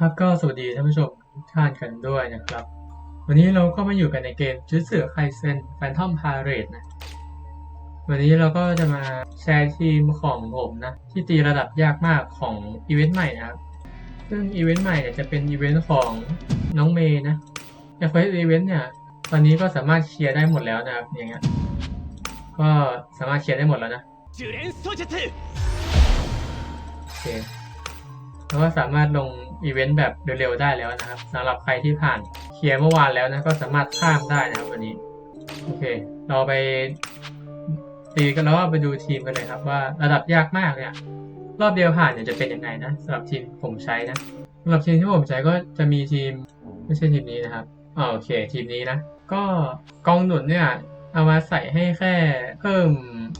ครับ ก็สวัสดีท่านผู้ชมท่านกันด้วยนะครับ วันนี้เราก็มาอยู่กันในเกมจุดเสือไคเซนแฟนทอมพาเรดนะ วันนี้เราก็จะมาแชร์ทีมของผมนะ ที่ตีระดับยากมากของอีเวนต์ใหม่นะซึ่งอีเวนต์ใหม่เนี่ยจะเป็นอีเวนต์ของน้องเมย์นะในเฟสอีเวนต์เนี่ย ตอนนี้ก็สามารถเคลียร์ได้หมดแล้วนะครับ อย่างเงี้ย ก็สามารถเคลียร์ได้หมดแล้วนะโอเคแล้วก็สามารถลง อีเวนต์แบบเร็วๆได้แล้วนะครับสำหรับใครที่ผ่านเคลียร์เมื่อวานแล้วนะก็สามารถข้ามได้นะครับวันนี้ โอเค เราไปตีกันแล้วไปดูทีมกันเลยครับว่าระดับยากมากเนี่ย รอบเดียวผ่านเนี่ยจะเป็นยังไงนะสำหรับทีมผมใช้นะสำหรับทีมที่ผมใช้ก็จะมีทีมไม่ใช่ทีมนี้นะครับอ๋อโอเคทีมนี้นะ ก็กองหนุนเนี่ยเอามาใส่ให้แค่เพิ่ม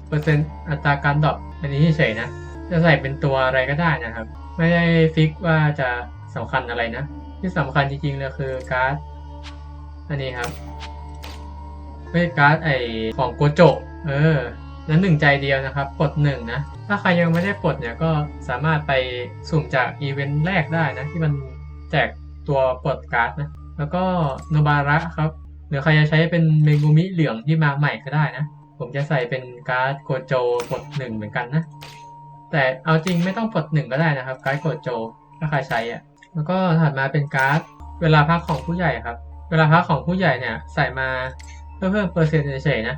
เปอร์เซ็นต์อัตราการดรอปอันนี้เฉยนะ จะใส่เป็นตัวอะไรก็ได้นะครับ ไม่ได้ฟิกว่าจะ สำคัญอะไรนะ ที่สำคัญจริงๆเลยคือการ์ดอันนี้ครับไม่การ์ดไอของโกโจเออนั้นหนึ่งใจเดียวนะครับปลดหนึ่งนะ ถ้าใครยังไม่ได้ปลดเนี่ยก็สามารถไปสุ่มจากอีเวนต์แรกได้นะ ที่มันแจกตัวปลดการ์ดนะ แล้วก็โนบาระครับ หรือใครจะใช้เป็นเมกุมิเหลืองที่มาใหม่ก็ได้นะ ผมจะใส่เป็นการ์ดโกโจปลดหนึ่งเหมือนกันนะ แต่เอาจริงไม่ต้องปลดหนึ่งก็ได้นะครับ การ์ดโกโจถ้าใครใช้อะ แล้วก็ถัดมาเป็นการ์ดเวลาพักของผู้ใหญ่ครับ เวลาพักของผู้ใหญ่เนี่ยใส่มาเพื่อเพิ่มเปอร์เซ็นต์เฉยๆนะ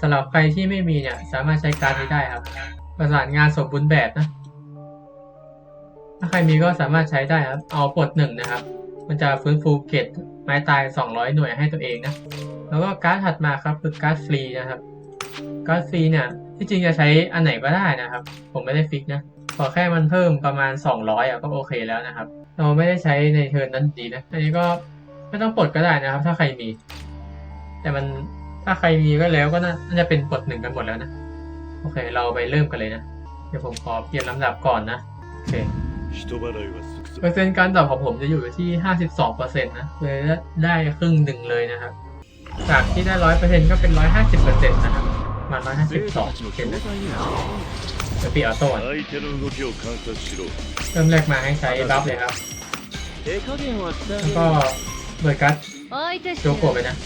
สำหรับใครที่ไม่มีเนี่ยสามารถใช้การ์ดนี้ได้ครับ ประสานงานสมบูรณ์แบบนะ ถ้าใครมีก็สามารถใช้ได้ครับ เอาปลดหนึ่งนะครับ มันจะฟื้นฟูเกตไม้ตาย 200 หน่วยให้ตัวเองนะ แล้วก็การ์ดถัดมาครับคือการ์ดฟรีนะครับ การ์ดฟรีเนี่ยที่จริงจะใช้อันไหนก็ได้นะครับ ผมไม่ได้ฟิกนะ ขอแค่มันเพิ่มประมาณ 200อะก็โอเคแล้วนะครับ เราไม่ได้ใช้ในเทิร์นนั้นดีนะ อันนี้ก็ไม่ต้องปลดก็ได้นะครับ ถ้าใครมี แต่มันถ้าใครมีก็แล้วก็น่าจะเป็นปลดหนึ่งกันหมดแล้วนะ โอเค เราไปเริ่มกันเลยนะ เดี๋ยวผมขอเปลี่ยนลำดับก่อนนะ โอเคเปอร์เซ็นต์การตอบของผมจะอยู่ที่ 52เปอร์เซ็นต์นะเลยได้ครึ่งหนึ่งเลยนะครับ จากที่ได้ร้อยเปอร์เซ็นต์ก็เป็นร้อยห้าสิบเปอร์เซ็นต์นะครับมาร้อยห้าสิบสองเปอร์เซ็นต์ สปีออโต้เริ่มแรกมาให้ใช้บัฟเลยครับ แล้วก็เบิร์กัสโจโกะไปนะ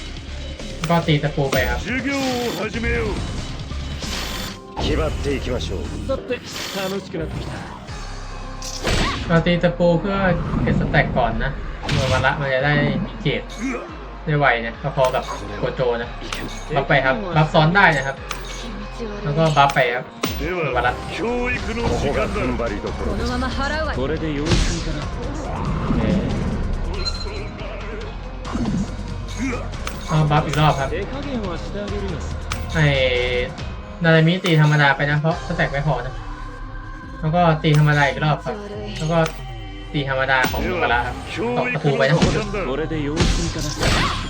ก็ตีตะปูไปครับเราตีตะปูเพื่อเก็บสแต็กก่อนนะเมื่อวันละมันจะได้เก็ดได้ไวเนี่ยพอกับโคโจนะบัฟไปครับบัฟซ้อนได้นะครับ แล้วก็บัฟไปครับ でわらは教育のこ時こが間だ踏ん張りどころですこのまま払うわよこれで用意するかな โอเคเอาบัฟอีกรอบครับ 手加減はしてあげるよ ไอ้นารามิตีธรรมดาไปนะเพราะสแต็กไม่พอนะ แล้วก็ตีธรรมดาอีกรอบครับ 悪い แล้วก็ตีธรรมดาของ で โนบาระครับ は教 ตอก 育 ตะปูไปนะ の時間だこれで用意するかな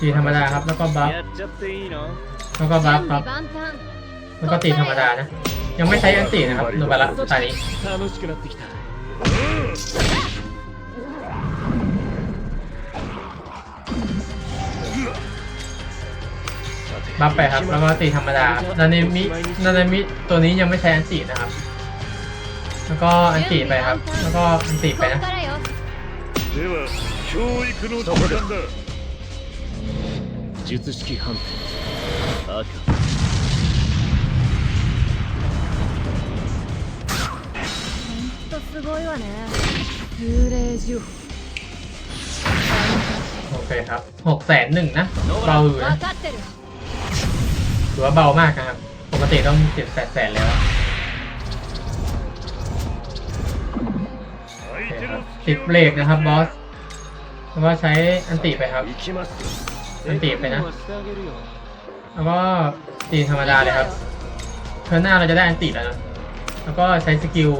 ตีธรรมดาครับ แล้วก็บัฟแล้วก็บัฟครับแล้วก็ตีธรรมดานะ ยังไม่ใช้อันตีนะครับโนบาระตอนนี้บัฟไปครับ แล้วก็ตีธรรมดา นาเนมิ นาเนมิ ตัวนี้ยังไม่ใช้อันตีนะครับ แล้วก็อันตีไปครับ แล้วก็อันตีไปนะ 術式判定赤ほんとすごいわね幽霊銃 โอเคครับหกแสนหนึ่งนะ เบาอยู่ 分 นะ かってる ถือว่าเบามากนะครับ ปกติต้องเจ็ดแปดแสนแล้ว 相手の ติดเบรกนะครับบอส แล้วก็ใช้อันติไปครับ มันตีไปนะ แล้วก็ตีธรรมดาเลยครับเทอร์หน้าเราจะได้อันตีแล้วนะ แล้วก็ใช้สกิล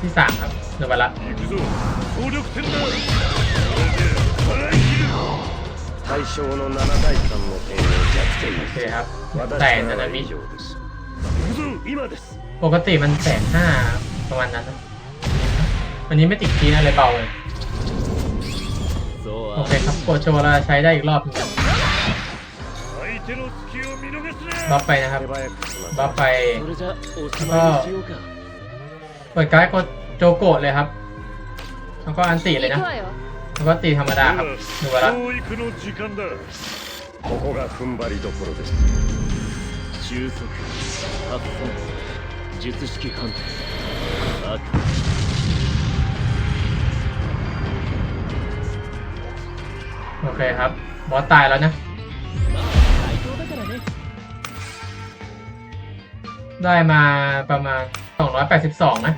ที่สามครับเดบไปละโอเคครับแต่นานามิปกติมันแสนห้าประมาณนั้นนะวันนี้ไม่ติดทีนะเลยเบาเลย เคครับโกโจเราใช้ได้อีกรอบหนึงครับ 相手 手の隙を見逃す บั な ฟไปนะครับ 手早くしましょ บัฟไป それじゃおしまいにしようか เปิดการ์ดกดโจโกะเลยครับ แล้วก็อันติเลย 行 นะ くわよ แล้วก็ตีธรรม で ดาครับ は หนูวาระ 教育の時間だここが踏ん張りどころです収束発散術式判定赤 โอเคครับ บอสตายแล้วนะ ได้มาประมาณ 282 นะ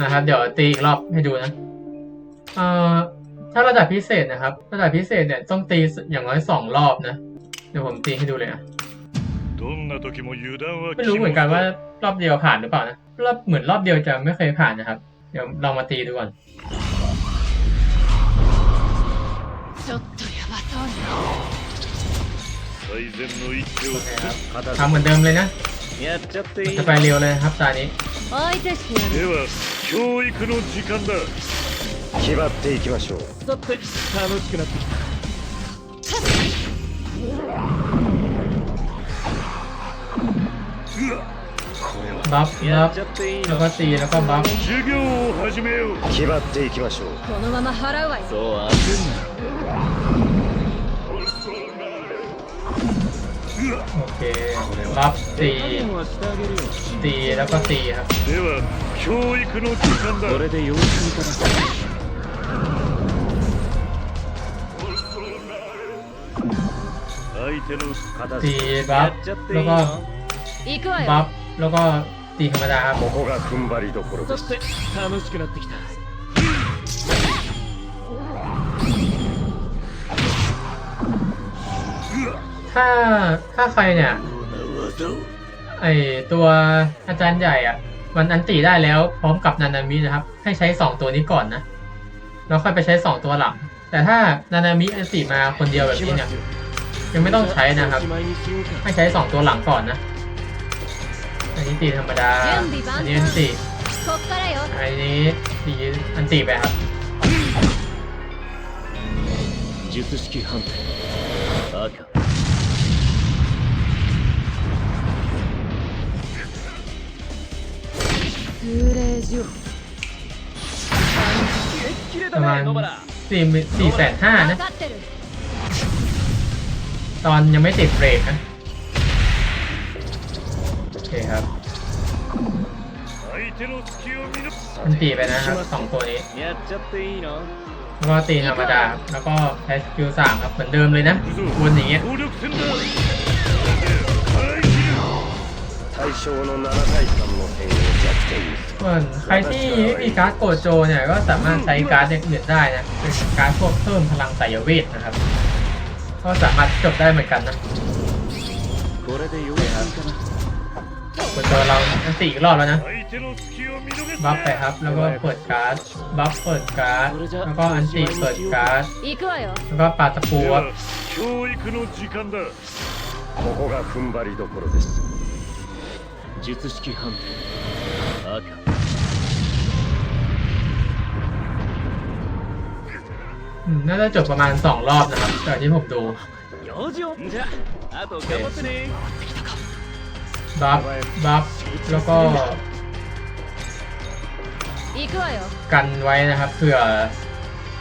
นะครับ เดี๋ยวตีอีกรอบให้ดูนะ เอ่อ ถ้าระดับพิเศษนะครับ ระดับพิเศษเนี่ยต้องตีอย่างน้อย 2 รอบนะ เดี๋ยวผมตีให้ดูเลยอนะไม่รู้เหมือนกันว่ารอบเดียวผ่านหรือเปล่านะ รอบเหมือนรอบเดียวจะไม่เคยผ่านนะครับ เดี๋ยวลองมาตีดูก่อน ちょっとやばそうね最善の一手を โอเคครับ 片 ทำเหมือนเดิมเลยนะ やっちゃっていい จะไปเร็วเลยนะครับตานี้ 相手してやるでは教育の時間だ気張っていきましょうさて楽しくなってきた バフやっバゃっていいのかっていいのかバフ授業を始めよう。決まっていきまバょう。このまま払バわよ。そう焦んなオッケーバフっていっていいのかっていいのかでは教育の時間だこれで様子見からさ相手の形。で言えば、ロゴ、バ、ロゴ、ってい แล้ いう ก็ の行くわ บั よ ฟแล้วก็ตีธรรมดาครับ ここが踏ん張りどころでさすて楽しくなってきた ถ้าถ้าใครเนี่ย 技を ไอตัวอาจารย์ใหญ่อ่ะ มันอันตีได้แล้วพร้อมกับนานามินะครับ ให้ใช้สองตัวนี้ก่อนนะ แล้วค่อยไปใช้สองตัวหลัง แต่ถ้านานามิอันตีมาคนเดียวแบบ 行き นี้ ま เนี่ย すよ ยังไม่ต้องใช้นะครับ おしまいにしようか ให้ใช้สองตัวหลังก่อนนะ อันนี้ตีธรรมดา อันนี้อันตี こっからよ อันนี้ตีอันตีไปครับ 術式判定赤通礼所キレ ประมาณ だね野原 สี่สี่แสนห้านะ 分かってる ตอนยังไม่ติดเบรกนะ โอ คครับมันตีไปนะครับสองตัวนี้แล้วก็ตีธรรมดาแล้วก็ใช้สกิวสามครับเหมือนเดิมเลยนะวนอย่างเงี้ยใครที่ไม่มีการ์ดโกโจเนี่ยก็สามารถใช้การ์ดเด็กอื่นได้นะเป็นการ์ดพวกเพิ่มพลังสายเวทนะครับ ก็สามารถจบได้เหมือนกันนะ これで様子見かな โกโจเราอันตีอีกรอบแล้วนะ 相手の隙を見逃す บัฟไป な ครับ แล้วก็เปิดการ์ดบัฟเปิดการ์ดแล้วก็อันตีเปิดการ์ด 行くわよ แล้วก็ปาตะปู で ครับ は教育の時間だここが踏ん張りどころです術式判定赤 อืมน่าจะจบประมาณสองรอบนะครับจากที่ผมดู 養生じゃあと頑張ってね บัฟบัฟแล้วก็ กันไว้นะครับเผื่อ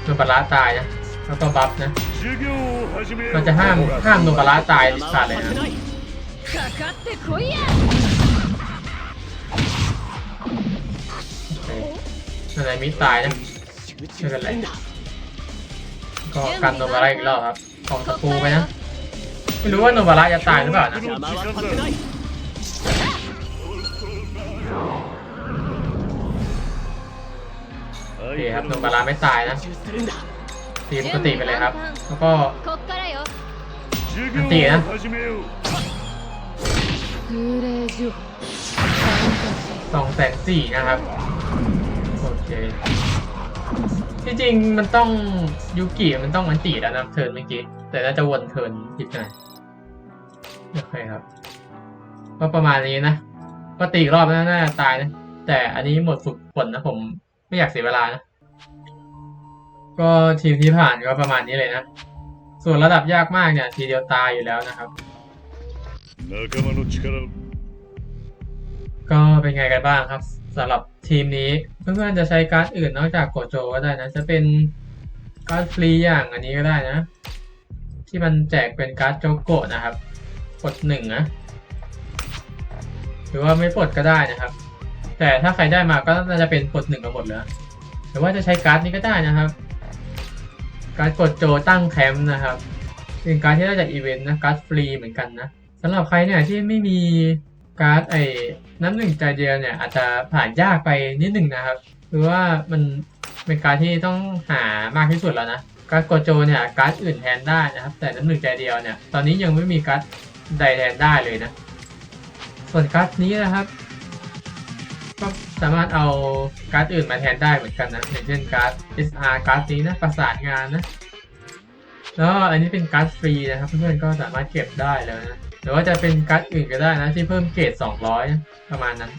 โนบาระตายนะ แล้วก็บัฟนะเราจะห้ามห้ามโนบาระตายขาดเลยนะอะไรมิตายนะไม่เกันไรก็กันโนบาระอีกรอบครับของตะปูไปนะ ไม่รู้ว่าโนบาระจะตายหรือเปล่านะ โอเคครับโดนบาลาไม่ตายนะตีปกติไปเลยครับ แล้วก็ตีนะสองแสนสี่นะครับโอเคที่จริงมันต้องยุกิมันต้องมันตีแล้วนะเทินเมื่อกี้แต่น่าจะวนเทินผิดไปโอเคครับ ก็ประมาณนี้นะก็ตีรอบน่าจะตายนะแต่อันนี้หมดฝึกฝนนะผม ไม่อยากเสียเวลานะ ก็ทีมที่ผ่านก็ประมาณนี้เลยนะ ส่วนระดับยากมากเนี่ย ทีเดียวตายอยู่แล้วนะครับ ก็เป็นไงกันบ้างครับสำหรับทีมนี้เพื่อนๆจะใช้การ์ดอื่นนอกจากกดโจก็ได้นะ จะเป็นการ์ดฟรีอย่างอันนี้ก็ได้นะ ที่มันแจกเป็นการ์ดโจโกะนะครับกดหนึ่งนะหรือว่าไม่ปลดก็ได้นะครับ แต่ถ้าใครได้มาก็น่าจะเป็นปลดหนึ่งกันหมดเลยหรือว่าจะใช้การ์ดนี้ก็ได้นะครับ การ์ดกดโจตั้งแคมป์นะครับเป็นการ์ดที่ได้จากอีเวนต์นะการ์ดฟรีเหมือนกันนะสำหรับใครเนี่ยที่ไม่มีการ์ดไอ้น้ำหนึ่งใจเดียวเนี่ยอาจจะผ่านยากไปนิดหนึ่งนะครับหรือว่ามันเป็นการ์ดที่ต้องหามากที่สุดแล้วนะการ์ดกดโจเนี่ยการ์ดอื่นแทนได้นะครับ แต่น้ำหนึ่งใจเดียวเนี่ยตอนนี้ยังไม่มีการ์ดใดแทนได้เลยนะ ส่วนการ์ดนี้นะครับ ก็สามารถเอาการ์ดอื่นมาแทนได้เหมือนกันนะอย่างเช่นการ์ด SR การ์ดนี้นะประสานงานนะแล้วอันนี้เป็นการ์ดฟรีนะครับเพื่อนๆก็สามารถเก็บได้แล้วนะหรือว่าจะเป็นการ์ดอื่นก็ได้นะที่เพิ่มเกรด200 ประมาณนั้น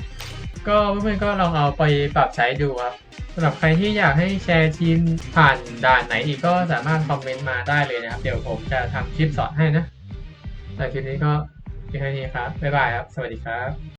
ก็เพื่อนๆก็ลองเอาไปปรับใช้ดูครับสำหรับใครที่อยากให้แชร์ทีมผ่านด่านไหนอีกก็สามารถคอมเมนต์มาได้เลยนะครับ เดี๋ยวผมจะทำคลิปสอนให้นะแต่คลิปนี้ก็เพียงแค่นี้ครับบ๊ายบายครับ สวัสดีครับ